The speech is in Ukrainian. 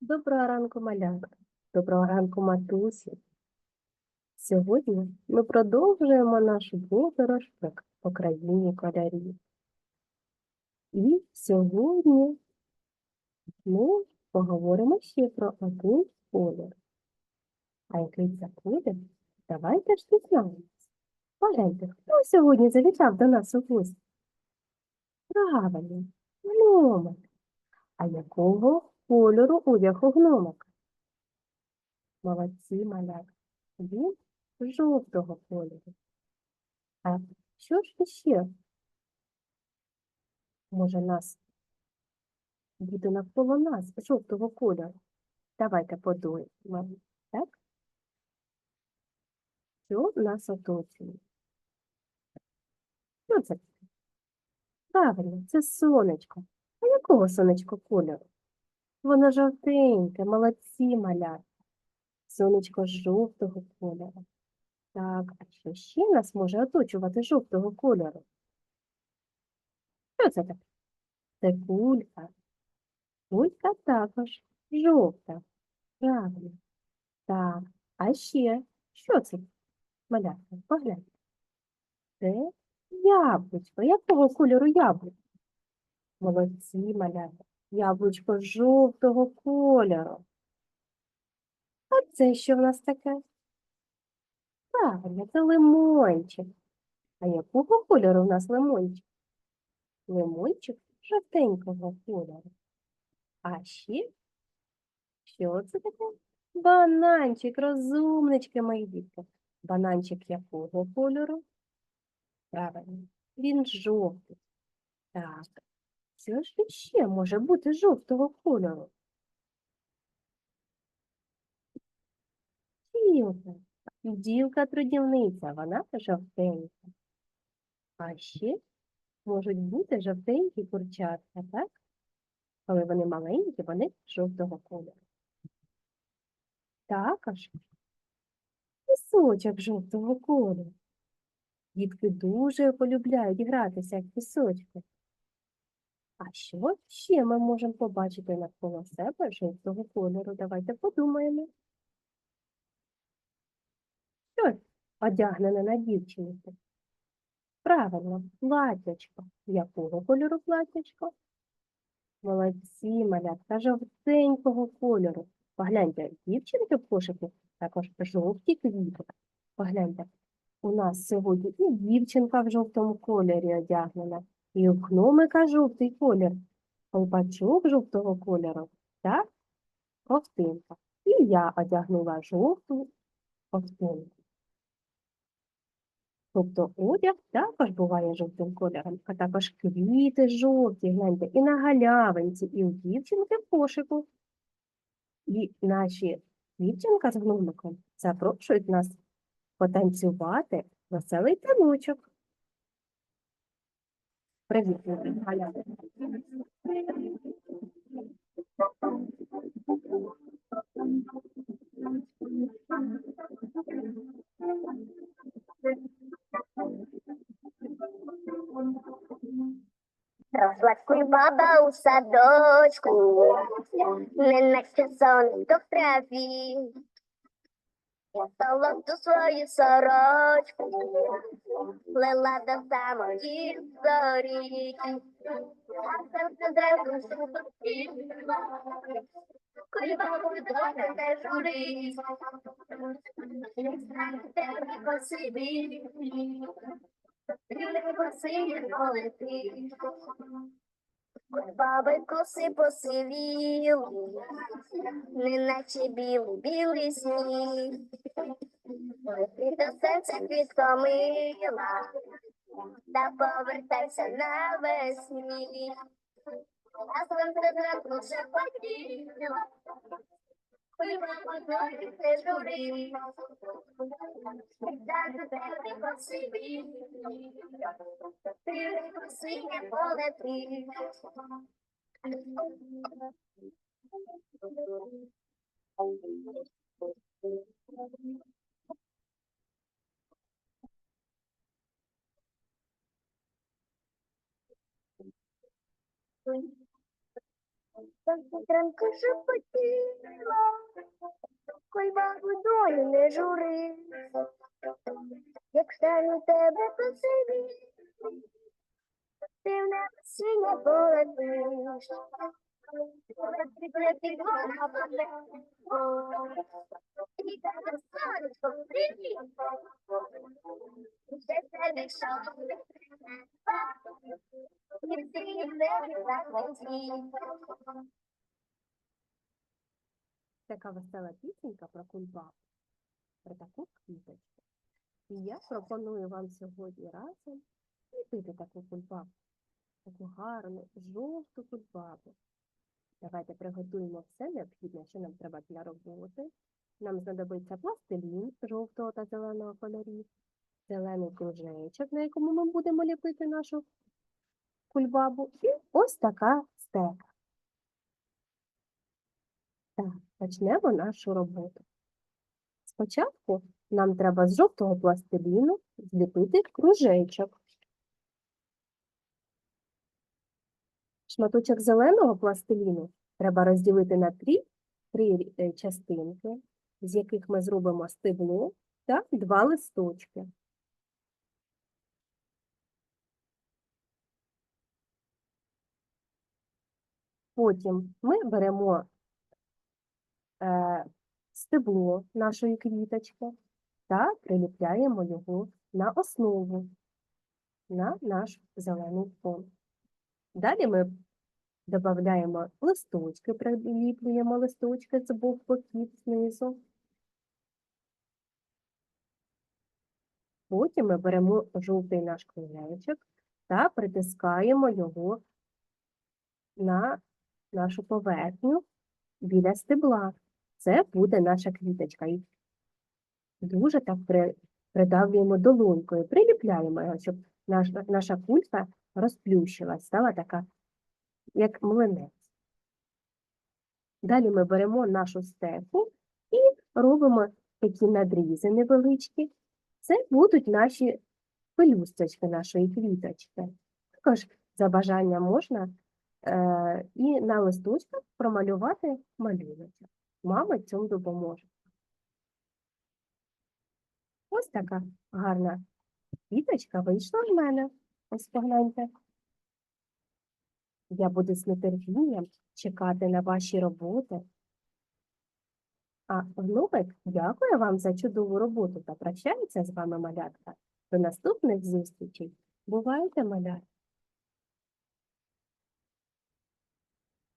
Доброго ранку, малятка. Доброго ранку, матусі. Сьогодні ми продовжуємо нашу подорож по- країні кольорів. І сьогодні ми поговоримо ще про один колір. А який це колір? Давайте ж дізнаємось. Погляньте, хто сьогодні завітав до нас у гості? Правильно, гномик. А якого кольору одяг у гномика? Молодці, малятка. Він жовтого кольору. А що ж іще може нас буде навколо нас жовтого кольору? Давайте подумаємо, так? Що нас оточує? Що це? Правильно, це сонечко. А якого сонечко кольору? Воно жовтеньке, молодці малята. Сонечко жовтого кольору. Так, а що ще нас може оточувати жовтого кольору? Що це таке? Це кулька. Кулька також жовта. Правильно. Так, а ще що це? Малятка, погляньте. Це яблучко. Якого кольору яблуко? Молодці, малята. Яблучко жовтого кольору. А це що в нас таке? Правильно, це лимончик. А якого кольору в нас лимончик? Лимончик жовтенького кольору. А ще що це таке? Бананчик, розумнички, мої дітки. Бананчик якого кольору? Правильно, він жовтий. Так, що ж ще може бути жовтого кольору? Бджілка. Бджілка трудівниця, вона жовтенька. А ще можуть бути жовтенькі курчатка, так? Коли вони маленькі, вони жовтого кольору. Також пісочок жовтого кольору. Дітки дуже полюбляють гратися в пісочку. А що ще ми можемо побачити навколо себе жовтого кольору? Давайте подумаємо. Що одягнене на дівчинку? Правильно, платячко. Якого кольору платячко? Молодці, малятка, жовтенького кольору. Погляньте, дівчинки в кошику також жовті квіти. Погляньте, у нас сьогодні і дівчинка в жовтому кольорі одягнена, і у гномика жовтий колір, колпачок жовтого кольору та ковтинка. І я одягнула жовту ковтинку. Тобто одяг також буває жовтим кольором, а також квіти жовті, гляньте, і на галявинці, і у дівчинки в кошику. І наші дівчинка з гномиком запрошують нас потанцювати веселий таночок. Привіт, Галя. Росла кульбаба у садочку, неначе сонечко в траві. Золоту свою сорочку, плела до самої зорі. А серце зразу кульбабу доля не знаю тебе по собі, ти по синє полетиш. Баби коси посивіли, неначе білий, білий сніг. Ти до серця підкомила, та повертайся навесні. А сонце зранку вже поділо, мамо, зорі, не жури, та до тебе посивіли, ти синє полетиш. Так вітрянка шепотіла, кульбабу долі не жури, як стану тебе посиві, ти в небо синє полетиш. Така весела пісенька про кульбабу, про таку квіточку. І я пропоную вам сьогодні разом ліпити таку кульбабу, таку гарну, жовту кульбабу. Давайте приготуємо все необхідне, що нам треба для роботи. Нам знадобиться пластилін жовтого та зеленого кольорів, зелений кружечок, на якому ми будемо ліпити нашу кульбабу, і ось така стека. Так, почнемо нашу роботу. Спочатку нам треба з жовтого пластиліну зліпити кружечок. Шматочок зеленого пластиліну треба розділити на три, три е, частинки, з яких ми зробимо стебло та два листочки. Потім ми беремо е, стебло нашої квіточки та приліпляємо його на основу, на наш зелений фон. Далі ми додаємо листочки, приліплюємо листочки з обох боків знизу. Потім ми беремо жовтий наш кружечок та притискаємо його на нашу поверхню біля стебла. Це буде наша квіточка. І дуже так придавлюємо долонькою, приліпляємо його, щоб наш, наша кулька розплющилась, стала така, як млинець. Далі ми беремо нашу стеку і робимо такі надрізи невеличкі. Це будуть наші пелюсточки нашої квіточки. Також за бажанням можна е, і на листочках промалювати малюночок. Мама цьому допоможе. Ось така гарна квіточка вийшла в мене. Ось погляньте. Я буду з нетерпінням чекати на ваші роботи. А внук дякує вам за чудову роботу та прощається з вами малятка. До наступних зустрічей. Бувайте, малятка!